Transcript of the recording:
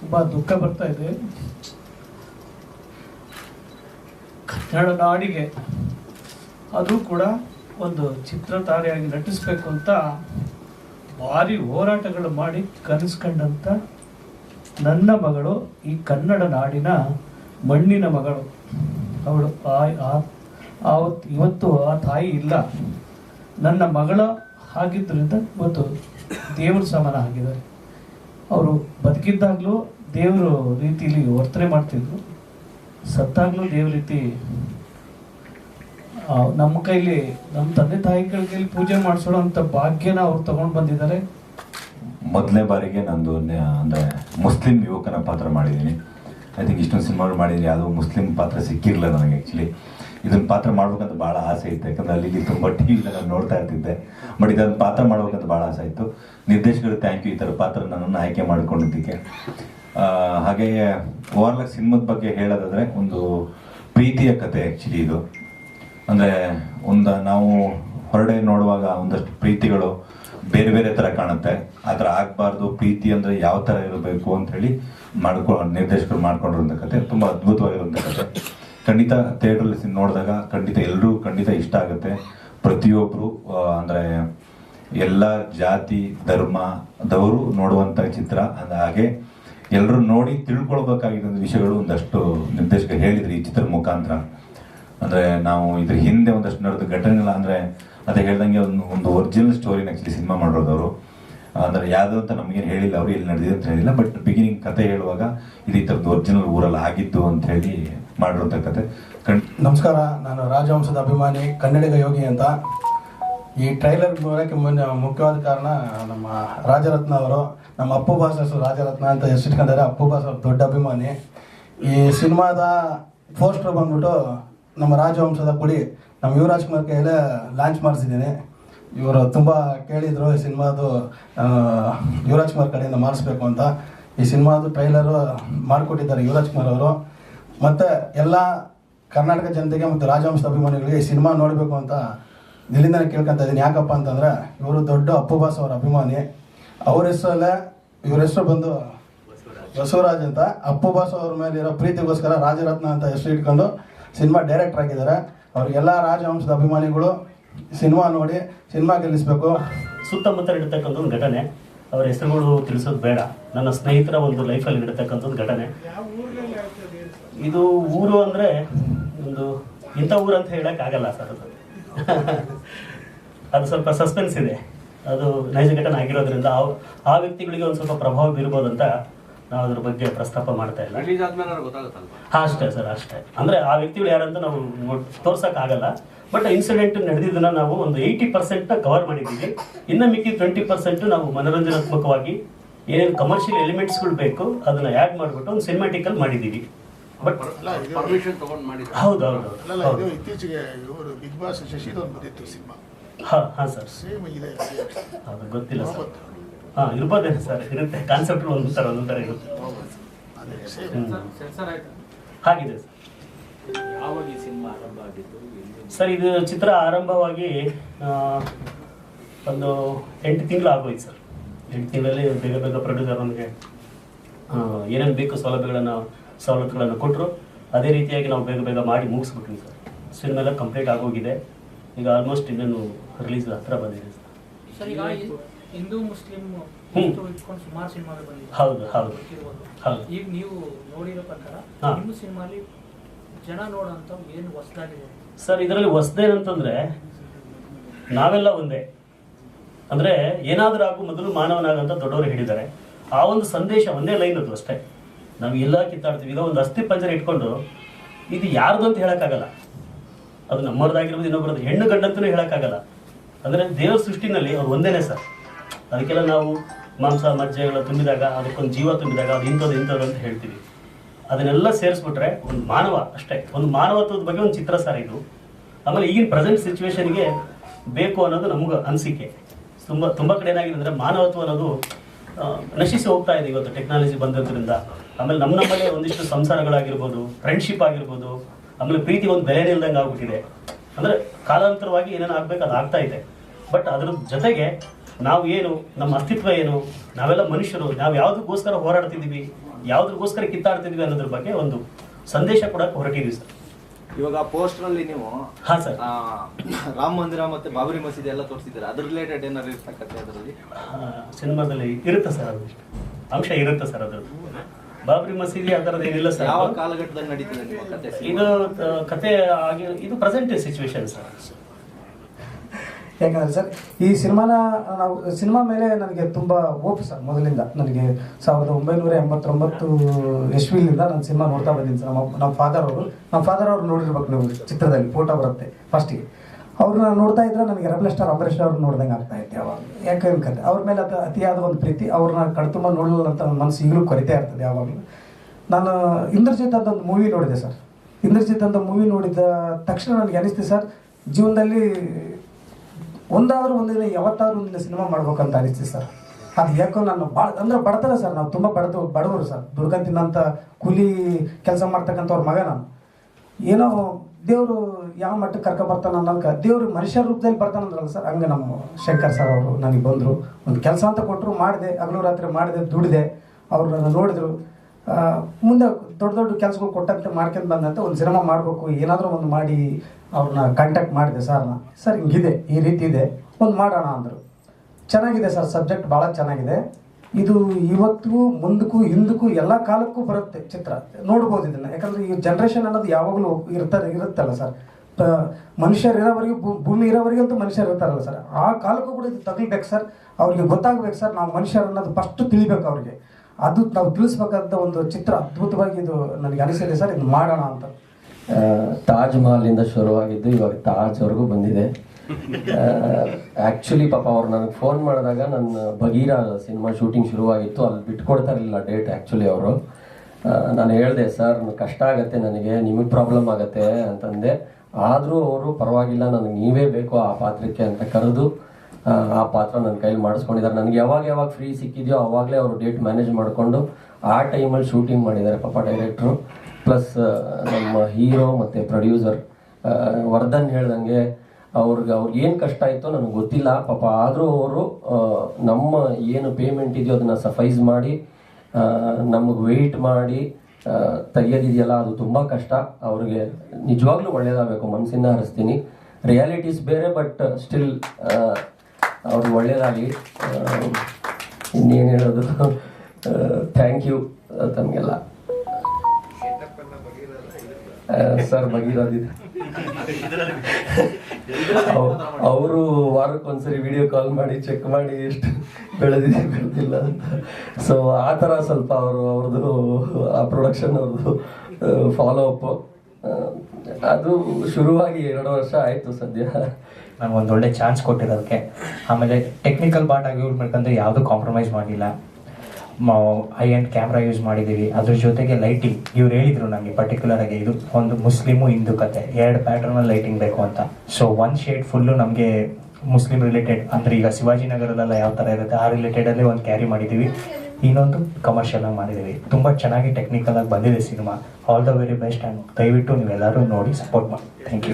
ತುಂಬ ದುಃಖ ಬರ್ತಾ ಇದೆ. ಕನ್ನಡ ನಾಡಿಗೆ ಅದು ಕೂಡ ಒಂದು ಚಿತ್ರತಾರೆಯಾಗಿ ನಟಿಸ್ಬೇಕು ಅಂತ ಭಾರಿ ಹೋರಾಟಗಳು ಮಾಡಿ ಕನಸ್ಕೊಂಡಂತ ನನ್ನ ಮಗಳು ಈ ಕನ್ನಡ ನಾಡಿನ ಮಣ್ಣಿನ ಮಗಳು. ಅವಳು ಆ- ಆವತ್ತು ಇವತ್ತು ಆ ತಾಯಿ ಇಲ್ಲ. ನನ್ನ ಮಗಳ ಹಾಗಿದ್ದರಿಂದ ಇವತ್ತು ದೇವ್ರ ಸಮಾನ ಆಗಿದ್ದಾರೆ. ಅವರು ಬದುಕಿದ್ದಾಗಲೂ ದೇವರು ರೀತಿಯಲ್ಲಿ ವರ್ತನೆ ಮಾಡ್ತಿದ್ರು. ಸತ್ತಾಗಲೂ ದೇವ್ರ ರೀತಿ ನಮ್ಮ ಕೈಲಿ, ನಮ್ಮ ತಂದೆ ತಾಯಿ ಕೈಲಿ ಪೂಜೆ ಮಾಡಿಸೋಣ ಅಂತ ಭಾಗ್ಯನ ಅವ್ರು ತಗೊಂಡು ಬಂದಿದ್ದಾರೆ. ಮೊದಲನೇ ಬಾರಿಗೆ ನಂದು ಅಂದರೆ ಮುಸ್ಲಿಂ ಯುವಕನ ಪಾತ್ರ ಮಾಡಿದ್ದೀನಿ. ಐ ಥಿಂಕ್ ಇಷ್ಟೊಂದು ಸಿನಿಮಾಗಳು ಮಾಡಿದ್ದೀನಿ. ಯಾವುದೋ ಮುಸ್ಲಿಂ ಪಾತ್ರ ಸಿಕ್ಕಿರಲಿಲ್ಲ ನನಗೆ ಆ್ಯಕ್ಚುಲಿ ಇದನ್ನ ಪಾತ್ರ ಮಾಡ್ಬೇಕಂತ ಭಾಳ ಆಸೆ ಇತ್ತು. ಯಾಕಂದ್ರೆ ಅಲ್ಲಿ ತುಂಬ ಟಿ ವಿ ನೋಡ್ತಾ ಇರ್ತಿದ್ದೆ. ಬಟ್ ಇದನ್ನು ಪಾತ್ರ ಮಾಡ್ಬೇಕಂತ ಭಾಳ ಆಸೆ ಇತ್ತು. ನಿರ್ದೇಶಕರು ಥ್ಯಾಂಕ್ ಯು ಈ ಥರ ಪಾತ್ರ ನನ್ನನ್ನು ಆಯ್ಕೆ ಮಾಡ್ಕೊಂಡಿದ್ದಕ್ಕೆ. ಹಾಗೆಯೇ ಹಾಗೆ ಓವರ್ಲಾಗ್ ಸಿನಿಮಾದ ಬಗ್ಗೆ ಹೇಳೋದಾದ್ರೆ ಒಂದು ಪ್ರೀತಿಯ ಕತೆ ಆ್ಯಕ್ಚುಲಿ ಇದು. ಅಂದರೆ ಒಂದು ನಾವು ಹೊರಡೆ ನೋಡುವಾಗ ಒಂದಷ್ಟು ಪ್ರೀತಿಗಳು ಬೇರೆ ಬೇರೆ ಥರ ಕಾಣುತ್ತೆ. ಆ ಥರ ಆಗಬಾರ್ದು, ಪ್ರೀತಿ ಅಂದರೆ ಯಾವ ಥರ ಇರಬೇಕು ಅಂತ ಹೇಳಿ ಮಾಡ್ಕೊ ನಿರ್ದೇಶಕರು ಮಾಡ್ಕೊಂಡಿರೋಂಥ ಕತೆ. ತುಂಬ ಅದ್ಭುತವಾಗಿರುವಂಥ ಕತೆ. ಖಂಡಿತ ಥಿಯೇಟ್ರಲ್ಲಿ ನೋಡಿದಾಗ ಖಂಡಿತ ಎಲ್ಲರೂ ಖಂಡಿತ ಇಷ್ಟ ಆಗುತ್ತೆ. ಪ್ರತಿಯೊಬ್ಬರು ಅಂದರೆ ಎಲ್ಲ ಜಾತಿ ಧರ್ಮದವರು ನೋಡುವಂಥ ಚಿತ್ರ. ಅಂದ ಹಾಗೆ ಎಲ್ಲರೂ ನೋಡಿ ತಿಳ್ಕೊಳ್ಬೇಕಾಗಿದ್ದ ವಿಷಯಗಳು ಒಂದಷ್ಟು ನಿರ್ದೇಶಕ ಹೇಳಿದ್ರು ಈ ಚಿತ್ರದ ಮುಖಾಂತರ. ಅಂದ್ರೆ ನಾವು ಇದ್ರ ಹಿಂದೆ ಒಂದಷ್ಟು ನಡೆದ ಘಟನೆಗಳ, ಅಂದ್ರೆ ಅದೇ ಹೇಳ್ದಂಗೆ ಒಂದು ಒಂದು ಒರಿಜಿನಲ್ ಸ್ಟೋರಿನ ಆಕ್ಚುಲಿ ಸಿನಿಮಾ ಮಾಡಿರೋದವರು. ಅಂದ್ರೆ ಯಾವುದು ಅಂತ ನಮಗೇನು ಹೇಳಿಲ್ಲ, ಅವರು ಇಲ್ಲಿ ನಡೆದಿದೆ ಅಂತ ಹೇಳಿಲ್ಲ. ಬಟ್ ಬಿಗಿನಿಂಗ್ ಕತೆ ಹೇಳುವಾಗ ಇದು ಈ ಥರದ್ದು ಒರಿಜಿನಲ್ ಊರಲ್ಲಿ ಆಗಿದ್ದು ಅಂತ ಹೇಳಿ ಮಾಡಿರುವಂಥ ಕತೆ. ಕಣ್ ನಮಸ್ಕಾರ, ನಾನು ರಾಜವಂಶದ ಅಭಿಮಾನಿ, ಕನ್ನಡಿಗ ಯೋಗಿ ಅಂತ. ಈ ಟ್ರೈಲರ್ ಬರೋಕ್ಕೆ ಮುನ್ನ ಮುಖ್ಯವಾದ ಕಾರಣ ನಮ್ಮ ರಾಜರತ್ನ ಅವರು, ನಮ್ಮ ಅಪ್ಪು ಹೆಸರು ರಾಜರತ್ನ ಅಂತ ಹೆಸರಿಟ್ಕೊಂಡಿದ್ದಾರೆ. ಅಪ್ಪು ಅವ್ರ ದೊಡ್ಡ ಅಭಿಮಾನಿ. ಈ ಸಿನಿಮಾದ ಪೋಸ್ಟರ್ ಬಂದ್ಬಿಟ್ಟು ನಮ್ಮ ರಾಜವಂಶದ ಕುಡಿ, ನಮ್ಮ ಯುವರಾಜ್ ಕುಮಾರ್ ಕೈಯಲ್ಲೇ ಲಾಂಚ್ ಮಾಡಿಸಿದ್ದೀನಿ. ಇವರು ತುಂಬ ಕೇಳಿದರು ಈ ಸಿನಿಮಾದು ಯುವರಾಜ್ ಕುಮಾರ್ ಕಡೆಯಿಂದ ಮಾಡಿಸ್ಬೇಕು ಅಂತ. ಈ ಸಿನಿಮಾದು ಟ್ರೈಲರು ಮಾಡಿಕೊಟ್ಟಿದ್ದಾರೆ ಯುವರಾಜ್ ಕುಮಾರ್ ಅವರು. ಮತ್ತು ಎಲ್ಲ ಕರ್ನಾಟಕ ಜನತೆಗೆ ಮತ್ತು ರಾಜವಂಶದ ಅಭಿಮಾನಿಗಳಿಗೆ ಈ ಸಿನಿಮಾ ನೋಡಬೇಕು ಅಂತ ಇಲ್ಲಿಂದನೇ ಕೇಳ್ಕೊಂತ ಇದ್ದೀನಿ. ಯಾಕಪ್ಪ ಅಂತಂದರೆ ಇವರು ದೊಡ್ಡ ಅಪ್ಪು ಬಾಸ್ ಅವರ ಅಭಿಮಾನಿ. ಅವ್ರ ಹೆಸರಲ್ಲೇ ಇವ್ರ ಹೆಸರು ಬಂದು ಬಸವರಾಜ್ ಅಂತ. ಅಪ್ಪು ಬಾಸ್ ಅವ್ರ ಮೇಲೆ ಇರೋ ಪ್ರೀತಿಗೋಸ್ಕರ ರಾಜರತ್ನ ಅಂತ ಹೆಸರು ಇಟ್ಕೊಂಡು ಸಿನಿಮಾ ಡೈರೆಕ್ಟರ್ ಆಗಿದ್ದಾರೆ. ಅವ್ರಿಗೆಲ್ಲ ರಾಜವಂಶದ ಅಭಿಮಾನಿಗಳು ಸಿನಿಮಾ ನೋಡಿ ಸಿನಿಮಾ ಗೆಲ್ಲಿಸ್ಬೇಕು. ಸುತ್ತಮುತ್ತ ನಡೀತಕ್ಕಂಥ ಒಂದು ಘಟನೆ, ಅವರ ಹೆಸರುಗಳು ತಿಳಿಸೋದು ಬೇಡ. ನನ್ನ ಸ್ನೇಹಿತರ ಒಂದು ಲೈಫಲ್ಲಿ ನಡೀತಕ್ಕಂಥ ಒಂದು ಘಟನೆ. ಇದು ಊರು ಅಂದರೆ ಒಂದು ಇಂಥ ಊರು ಅಂತ ಹೇಳೋಕ್ಕಾಗಲ್ಲ ಸರ್ ಅದು. ಅದು ಸ್ವಲ್ಪ ಸಸ್ಪೆನ್ಸ್ ಇದೆ. ಅದು ನೈಜ ಘಟನೆ ಆಗಿರೋದ್ರಿಂದ ಆ- ಆ ವ್ಯಕ್ತಿಗಳಿಗೆ ಒಂದು ಸ್ವಲ್ಪ ಪ್ರಭಾವ ಬೀರ್ಬೋದು ಅಂತ ನಾವು ಅದ್ರ ಬಗ್ಗೆ ಪ್ರಸ್ತಾಪ ಮಾಡ್ತಾ ಇಲ್ಲ. ರಿಲೀಸ್ ಆದ್ಮೇಲೆ ಅಷ್ಟೇ ಸರ್ ಅಷ್ಟೇ. ಅಂದ್ರೆ ಆ ವ್ಯಕ್ತಿಗಳು ಯಾರಂತ ನಾವು ತೋರ್ಸಕ್ ಆಗಲ್ಲ. ಬಟ್ ಇನ್ಸಿಡೆಂಟ್ ನಡೆದಿದ್ದನ್ನ ನಾವು ಒಂದು ಏಯ್ಟಿ ಪರ್ಸೆಂಟ್ ಕವರ್ ಮಾಡಿದ್ದೀವಿ. ಇನ್ನ ಮಿಕ್ಕಿ ಟ್ವೆಂಟಿ ಪರ್ಸೆಂಟ್ ನಾವು ಮನೋರಂಜನಾತ್ಮಕವಾಗಿ ಏನೇನು ಕಮರ್ಷಿಯಲ್ ಎಲಿಮೆಂಟ್ಸ್ಗಳು ಬೇಕು ಅದನ್ನ ಆ್ಯಡ್ ಮಾಡಿಬಿಟ್ಟು ಒಂದು ಸಿನಿಮಾಟಿಕಲ್ ಮಾಡಿದ್ದೀವಿ. ಬಟ್ ಪರ್ಮಿಷನ್ ತಗೊಂಡ್ ಮಾಡಿದ್ರು? ಹೌದು ಹೌದು ಅಲ್ಲ ಹೌದು ಇದು ಇತ್ತೀಚೆಗೆ ಇವರು ಬಿಗ್ ಬಾಸ್ ಬಂದಿತ್ತು ಸಿನಿಮಾ. ಹಾ ಹಾ ಸರ್. ಸೇಮ್ ಇದೆ ಅದು ಗೊತ್ತಿಲ್ಲ ಸರ್. ಹಾ ಸರ್, ಇರುತ್ತೆ. ಕಾನ್ಸೆಪ್ಟ್ ಒಂದು ಸರ್ ಒಂದೊಂದು ಇರುತ್ತೆ. ಹಾಗಿದೆ ಸರ್. ಇದು ಚಿತ್ರ ಆರಂಭವಾಗಿ ಒಂದು ಎಂಟು ತಿಂಗಳು ಆಗೋಯ್ತು ಸರ್. ಎಂಟು ತಿಂಗಳಲ್ಲಿ ಬೇಗ ಬೇಗ ಪ್ರೊಡ್ಯೂಸರ್ ನಮಗೆ ಏನೇನು ಬೇಕು ಸೌಲಭ್ಯಗಳನ್ನು, ಸವಲತ್ತುಗಳನ್ನು ಕೊಟ್ಟರು ಅದೇ ರೀತಿಯಾಗಿ ನಾವು ಬೇಗ ಬೇಗ ಮಾಡಿ ಮುಗಿಸ್ಬಿಟ್ವಿ ಸರ್. ಸಿನಿಮಾ ಎಲ್ಲ ಕಂಪ್ಲೀಟ್ ಆಗೋಗಿದೆ. ಈಗ ಆಲ್ಮೋಸ್ಟ್ ಇನ್ನೇನು ರಿಲೀಸ್ ಹತ್ರ ಬಂದಿದೆ ಸರ್. ಹಿಂದೂ ಮುಸ್ಲಿಂ. ಇಟ್ಕೊಂಡು ಸುಮಾರು ಸಿನಿಮಾಗಳು ಬಂದಿದೆ. ಹೌದು ಹೌದು. ಹೌದು. ಈಗ ನೀವು ನೋಡಿರೋ ಪ್ರಕಾರ ಹಿಂದೂ ನಿಮ್ಮ ಸಿನಿಮಾಲಿ ಜನ ನೋಡೋಂಥ ಏನು ಹೊಸದಾಗಿದೆ? ಸರ್ ಇದರಲ್ಲಿ ಹೊಸದೇನಂತಂದ್ರೆ ನಾವೆಲ್ಲ ಒಂದೇ. ಅಂದ್ರೆ ಏನಾದರೂ ಆಗೋ ಮೊದಲು ಮಾನವನಾಗಂತ ದೊಡ್ಡವರು ಹೇಳಿದ್ದಾರೆ. ಆ ಒಂದು ಸಂದೇಶ ಒಂದೇ ಲೈನ್ ಅದು ಅಷ್ಟೇ. ನಾವು ಎಲ್ಲ ಕಿತ್ತಾಡ್ತೀವಿ. ಈಗ ಒಂದು ಅಸ್ಥಿ ಪಂಜರ ಇಟ್ಕೊಂಡು ಇದು ಯಾರ್ದು ಅಂತ ಹೇಳಕ್ಕಾಗಲ್ಲ. ಅದು ನಮ್ಮವ್ರದ್ದಾಗಿರ್ಬೋದು ಇನ್ನೊಬ್ಬರದ್ದು ಹೆಣ್ಣು ಗಂಡಂತಲೂ ಹೇಳಕ್ಕಾಗಲ್ಲ. ಅಂದ್ರೆ ದೇವ್ರ ಸೃಷ್ಟಿನಲ್ಲಿ ಅವ್ರು ಒಂದೇನೆ ಸರ್. ಅದಕ್ಕೆಲ್ಲ ನಾವು ಮಾಂಸ ಮಜ್ಜೆಗಳ ತುಂಬಿದಾಗ, ಅದಕ್ಕೊಂದು ಜೀವ ತುಂಬಿದಾಗ ಅದು ಇಂಥದ್ದು ಇಂಥದ್ದು ಅಂತ ಹೇಳ್ತೀವಿ. ಅದನ್ನೆಲ್ಲ ಸೇರಿಸ್ಬಿಟ್ರೆ ಒಂದು ಮಾನವ ಅಷ್ಟೇ. ಒಂದು ಮಾನವತ್ವದ ಬಗ್ಗೆ ಒಂದು ಚಿತ್ರ ಸರ್ ಇದು. ಆಮೇಲೆ ಈಗಿನ ಪ್ರೆಸೆಂಟ್ ಸಿಚುವೇಶನ್ಗೆ ಬೇಕು ಅನ್ನೋದು ನಮ್ಗೆ ಅನಿಸಿಕೆ. ತುಂಬ ತುಂಬ ಕಡೆ ಏನಾಗಿದೆ ಅಂದರೆ ಮಾನವತ್ವ ಅನ್ನೋದು ನಶಿಸಿ ಹೋಗ್ತಾ ಇದೆ ಇವತ್ತು ಟೆಕ್ನಾಲಜಿ ಬಂದಿರೋದ್ರಿಂದ ಆಮೇಲೆ ನಮ್ಮ ನಮ್ಮಲ್ಲೇ ಒಂದಿಷ್ಟು ಸಂಸಾರಗಳಾಗಿರ್ಬೋದು ಫ್ರೆಂಡ್ಶಿಪ್ ಆಗಿರ್ಬೋದು, ಆಮೇಲೆ ಪ್ರೀತಿ ಒಂದು ಬೆಲೆ ನಿಲ್ದಂಗೆ ಆಗ್ಬಿಟ್ಟಿದೆ ಅಂದರೆ ಕಾಲಾಂತರವಾಗಿ ಏನೇನು ಆಗ್ಬೇಕು ಅದು ಆಗ್ತಾ ಇದೆ. ಬಟ್ ಅದ್ರ ಜೊತೆಗೆ ನಾವು ಏನು ನಮ್ಮ ಅಸ್ತಿತ್ವ ಏನು ನಾವೆಲ್ಲ ಮನುಷ್ಯರು ನಾವು ಯಾವುದಕ್ಕೋಸ್ಕರ ಹೋರಾಡ್ತಿದ್ದೀವಿ ಯಾವುದಕ್ಕೋಸ್ಕರ ಕಿತ್ತಾಡ್ತಿದ್ವಿ ಅನ್ನೋದ್ರ ಬಗ್ಗೆ ಒಂದು ಸಂದೇಶ ಕೂಡ ಹೊರಟಿದ್ವಿ ಸರ್. ಇವಾಗ ಪೋಸ್ಟರ್ ಅಲ್ಲಿ ನೀವು ಹಾ ಸರ್. ರಾಮ ಮಂದಿರ ಮತ್ತೆ ಬಾಬರಿ ಮಸೀದಿ ಎಲ್ಲ ತೋರಿಸಿದ್ದೀರಾ? ಅದ್ರ ರಿಲೇಟೆಡ್ ಏನಾದ್ರು ಇರ್ತಕ್ಕಂಥ ಅದರಲ್ಲಿ? ಸಿನಿಮಾದಲ್ಲಿ ಇರುತ್ತೆ ಸರ್ ಅದು ಅಂಶ ಇರುತ್ತೆ ಸರ್ ಅದರದ್ದು. ಬಾಬ್ರಿ ಮಸೀದಿ ಆ ಥರದ್ದು ಏನಿಲ್ಲ ಸರ್. ಯಾವ ಕಾಲಘಟ್ಟದಲ್ಲಿ ನಡೀತಿದೆ ಇದು ಕತೆ ಆಗಿ ಇದು ಪ್ರೆಸೆಂಟ್ ಸಿಚುವೇಶನ್ ಸರ್. ಯಾಕಂದ್ರೆ ಸರ್, ಈ ಸಿನಿಮಾನ ನಾವು, ಸಿನಿಮಾ ಮೇಲೆ ನನಗೆ ತುಂಬ ಓಪು ಸರ್, ಮೊದಲಿಂದ. ನನಗೆ ಸಾವಿರದ ಒಂಬೈನೂರ ಎಂಬತ್ತೊಂಬತ್ತು ಯಶ್ವಿಲಿಂದ ನಾನು ಸಿನಿಮಾ ನೋಡ್ತಾ ಬಂದಿದ್ದೀನಿ ಸರ್. ನಮ್ಮ ನಮ್ಮ ಫಾದರ್ ಅವರು, ನಮ್ಮ ಫಾದರ್ ಅವ್ರು ನೋಡಿರ್ಬೇಕು ನೀವು ಚಿತ್ರದಲ್ಲಿ ಫೋಟೋ ಬರುತ್ತೆ ಫಸ್ಟಿಗೆ ನಾನು ನೋಡ್ತಾ ಇದ್ರೆ ನನಗೆ ರೆಬಲ್ ಸ್ಟಾರ್ ಅಂಬರೀಷ್ ಅವ್ರು ನೋಡ್ದಂಗೆ ಆಗ್ತಾ ಇತ್ತು ಯಾವಾಗ. ಯಾಕೆ ಅನ್ಕತ್ತೆ ಅವ್ರ ಮೇಲೆ ಅತ, ಅತಿಯಾದ ಒಂದು ಪ್ರೀತಿ, ಅವ್ರನ್ನ ಕಣ್ತುಂಬ ನೋಡಲಿಲ್ಲ ಅಂತ ನನ್ನ ಮನಸ್ಸು ಈಗಲೂ ಕೊರಿತಾ ಇರ್ತದೆ ಯಾವಾಗಲೂ ನಾನು ಇಂದ್ರಜಿತ್ ಅಂತ ಒಂದು ಮೂವಿ ನೋಡಿದೆ ಸರ್. ಇಂದ್ರಜಿತ್ ಅಂತ ಮೂವಿ ನೋಡಿದ ತಕ್ಷಣ ನನಗೆ ಅನಿಸ್ತು ಸರ್, ಜೀವನದಲ್ಲಿ ಒಂದಾದ್ರೂ ಒಂದಿನ ಯಾವತ್ತಾದ್ರೂ ಒಂದಿನ ಸಿನಿಮಾ ಮಾಡ್ಬೇಕಂತ ಅನಿಸ್ತಿ ಸರ್. ಅದು ಯಾಕೋ ನಾನು ಭಾಳ ಅಂದ್ರೆ ಬಡತನ ಸರ್, ನಾವು ತುಂಬ ಬಡದು ಬಡವರು ಸರ್. ದುಡ್ಕೊಂಡ್ ತಿನ್ನಂತ ಕೂಲಿ ಕೆಲಸ ಮಾಡ್ತಕ್ಕಂಥವ್ರ ಮಗ ನಾನು. ಏನೋ ದೇವರು ಯಾವ ಮಟ್ಟಕ್ಕೆ ಕರ್ಕೊ ಬರ್ತಾನ ಅನ್ನೋದಕ್ಕೆ ದೇವ್ರು ಮನುಷ್ಯ ರೂಪದಲ್ಲಿ ಬರ್ತಾನಂದ್ರಲ್ಲ ಸರ್, ಹಂಗೆ ನಮ್ಮ ಶಂಕರ್ ಸರ್ ಅವರು ನನಗೆ ಬಂದರು. ಒಂದು ಕೆಲಸ ಅಂತ ಕೊಟ್ಟರು ಮಾಡಿದೆ, ಹಗಲು ರಾತ್ರಿ ಮಾಡಿದೆ, ದುಡಿದೆ. ಅವ್ರು ನನ್ನ ನೋಡಿದ್ರು. ಮುಂದೆ ದೊಡ್ಡ ದೊಡ್ಡ ಕೆಲಸಗಳು ಕೊಟ್ಟಂತೆ ಮಾಡ್ಕೊಂಡು ಬಂದಂತೆ ಒಂದು ಸಿನಿಮಾ ಮಾಡಬೇಕು, ಏನಾದರೂ ಒಂದು ಮಾಡಿ ಅವ್ರನ್ನ ಕಾಂಟ್ಯಾಕ್ಟ್ ಮಾಡಿದೆ ಸರ್ನ ಸರ್ ಹಿಂಗಿದೆ, ಈ ರೀತಿ ಇದೆ, ಒಂದು ಮಾಡೋಣ ಅಂದರು. ಚೆನ್ನಾಗಿದೆ ಸರ್ ಸಬ್ಜೆಕ್ಟ್ ಭಾಳ ಚೆನ್ನಾಗಿದೆ. ಇದು ಇವತ್ತಿಗೂ, ಮುಂದಕ್ಕೂ, ಹಿಂದಕ್ಕೂ, ಎಲ್ಲ ಕಾಲಕ್ಕೂ ಬರುತ್ತೆ ಚಿತ್ರ. ನೋಡ್ಬೋದು ಇದನ್ನು. ಯಾಕಂದ್ರೆ ಈ ಜನ್ರೇಷನ್ ಅನ್ನೋದು ಯಾವಾಗಲೂ ಇರ್ತಾರೆ ಇರುತ್ತಲ್ಲ ಸರ್ ಮನುಷ್ಯರು ಇರೋವರೆಗೂ ಭೂಮಿ ಇರೋವರೆಗೂ ಅಂತೂ ಮನುಷ್ಯರು ಇರ್ತಾರಲ್ಲ ಸರ್ ಆ ಕಾಲಕ್ಕೂ ಕೂಡ ಇದು ತಗಲ್ಬೇಕು ಸರ್ ಅವ್ರಿಗೆ ಗೊತ್ತಾಗ್ಬೇಕು ಸರ್ ನಾವು ಮನುಷ್ಯರು ಅನ್ನೋದು ಫಸ್ಟ್ ತಿಳಿಬೇಕು ಅವ್ರಿಗೆ. ಅದು ನಾವು ತಿಳಿಸ್ಬೇಕಂತ ಒಂದು ಚಿತ್ರ ಅದ್ಭುತವಾಗಿ ಇದು ನನಗೆ ಅನಿಸಿದೆ ಸರ್ ಇದು ಮಾಡೋಣ ಅಂತ. ತಾಜ್ ತಾಜ್ ಮಹಲಿಂದ ಶುರುವಾಗಿದ್ದು ಇವಾಗ ತಾಜ್ವರೆಗೂ ಬಂದಿದೆ. ಆ್ಯಕ್ಚುಲಿ ಪಾಪ ಅವ್ರು ನನಗೆ ಫೋನ್ ಮಾಡಿದಾಗ ನನ್ನ ಬಗೀರ ಸಿನಿಮಾ ಶೂಟಿಂಗ್ ಶುರುವಾಗಿತ್ತು, ಅಲ್ಲಿ ಬಿಟ್ಕೊಡ್ತಾ ಇರಲಿಲ್ಲ ಡೇಟ್ ಆ್ಯಕ್ಚುಲಿ ಅವರು. ನಾನು ಹೇಳಿದೆ, ಸರ್, ಕಷ್ಟ ಆಗತ್ತೆ ನನಗೆ, ನಿಮಗೆ ಪ್ರಾಬ್ಲಮ್ ಆಗತ್ತೆ ಅಂತಂದೆ. ಆದರೂ ಅವರು, ಪರವಾಗಿಲ್ಲ, ನನಗೆ ನೀವೇ ಬೇಕು ಆ ಪಾತ್ರಕ್ಕೆ ಅಂತ ಕರೆದು ಆ, ಪಾತ್ರ ನನ್ನ ಕೈಲಿ ಮಾಡಿಸ್ಕೊಂಡಿದ್ದಾರೆ. ನನಗೆ ಯಾವಾಗ ಯಾವಾಗ ಫ್ರೀ ಸಿಕ್ಕಿದೆಯೋ ಅವಾಗಲೇ ಅವರು ಡೇಟ್ ಮ್ಯಾನೇಜ್ ಮಾಡಿಕೊಂಡು ಆ ಟೈಮಲ್ಲಿ ಶೂಟಿಂಗ್ ಮಾಡಿದ್ದಾರೆ ಪಾಪ ಡೈರೆಕ್ಟ್ರು ಪ್ಲಸ್ ನಮ್ಮ ಹೀರೋ ಮತ್ತು ಪ್ರೊಡ್ಯೂಸರ್ ವರ್ಧನ್ ಹೇಳ್ದಂಗೆ ಅವ್ರಿಗೆ ಅವ್ರಿಗೆ ಏನು ಕಷ್ಟ ಆಯಿತೋ ನನಗೆ ಗೊತ್ತಿಲ್ಲ. ಪಾಪ ಆದರೂ ಅವರು ನಮ್ಮ ಏನು ಪೇಮೆಂಟ್ ಇದೆಯೋ ಅದನ್ನು ಸಫೈಸ್ ಮಾಡಿ ನಮಗೆ ವೆಯ್ಟ್ ಮಾಡಿ ತೆಗೆಯೋದಿದೆಯಲ್ಲ ಅದು ತುಂಬ ಕಷ್ಟ. ಅವ್ರಿಗೆ ನಿಜವಾಗ್ಲೂ ಒಳ್ಳೇದಾಗಬೇಕು. ಮನಸ್ಸಿಂದ ಹರಿಸ್ತೀನಿ. ರಿಯಾಲಿಟೀಸ್ ಬೇರೆ ಬಟ್ ಸ್ಟಿಲ್ ಅವ್ರಿಗೆ ಒಳ್ಳೇದಾಗಲಿ. ಇನ್ನೇನು ಹೇಳೋದು? ಥ್ಯಾಂಕ್ ಯು ತಮಗೆಲ್ಲ. ಸರ್ ಬಗೀರೋದಿದೆ ಅವರು ವಾರಕ್ಕೊಂದ್ಸರಿ ವಿಡಿಯೋ ಕಾಲ್ ಮಾಡಿ ಚೆಕ್ ಮಾಡಿ ಎಷ್ಟು ಬೆಳೆದಿದೆ, ಬೆಳೆದಿಲ್ಲ ಅಂತ. ಸೊ ಆ ಥರ ಸ್ವಲ್ಪ ಅವರು, ಅವ್ರದ್ದು, ಆ ಪ್ರೊಡಕ್ಷನ್ ಅವ್ರದ್ದು ಫಾಲೋ ಅಪ್ ಅದು ಶುರುವಾಗಿ ಎರಡು ವರ್ಷ ಆಯಿತು ಸದ್ಯ. ನಮ್ಗೆ ಒಂದು ಒಳ್ಳೆ ಚಾನ್ಸ್ ಕೊಟ್ಟಿರೋದಕ್ಕೆ. ಆಮೇಲೆ ಟೆಕ್ನಿಕಲ್ ಆಗಿ ಯೂಸ್ ಮಾಡ್ಕೊಂಡ್ರೆ ಯಾವುದೂ ಕಾಂಪ್ರಮೈಸ್ ಮಾಡಿಲ್ಲ ಹೈ ಆ್ಯಂಡ್ ಕ್ಯಾಮ್ರಾ ಯೂಸ್ ಮಾಡಿದ್ದೀವಿ ಅದ್ರ ಜೊತೆಗೆ ಲೈಟಿಂಗ್ ಇವ್ರು ಹೇಳಿದ್ರು ನನಗೆ ಪರ್ಟಿಕ್ಯುಲರ್ ಆಗಿ ಇದು ಒಂದು ಮುಸ್ಲಿಮು ಹಿಂದೂ ಕತೆ. ಎರಡು ಪ್ಯಾಟರ್ನಲ್ಲಿ ಲೈಟಿಂಗ್ ಬೇಕು ಅಂತ. ಸೊ ಒನ್ ಶೇಡ್ ಫುಲ್ಲು ನಮಗೆ ಮುಸ್ಲಿಂ ರಿಲೇಟೆಡ್ ಅಂದರೆ ಈಗ ಶಿವಾಜಿನಗರಲ್ಲೆಲ್ಲ ಯಾವ ಥರ ಇರುತ್ತೆ, ಆ ರಿಲೇಟೆಡಲ್ಲೇ ಒಂದು ಕ್ಯಾರಿ ಮಾಡಿದ್ದೀವಿ ಇನ್ನೊಂದು ಕಮರ್ಷಿಯಲ್ ಆಗಿ ಮಾಡಿದ್ದೀವಿ ತುಂಬ ಚೆನ್ನಾಗಿ ಟೆಕ್ನಿಕಲ್ ಆಗಿ ಬಂದಿದೆ cinema. All the very best and ದಯವಿಟ್ಟು ನೀವೆಲ್ಲರೂ ನೋಡಿ ಸಪೋರ್ಟ್ ಮಾಡಿ. Thank you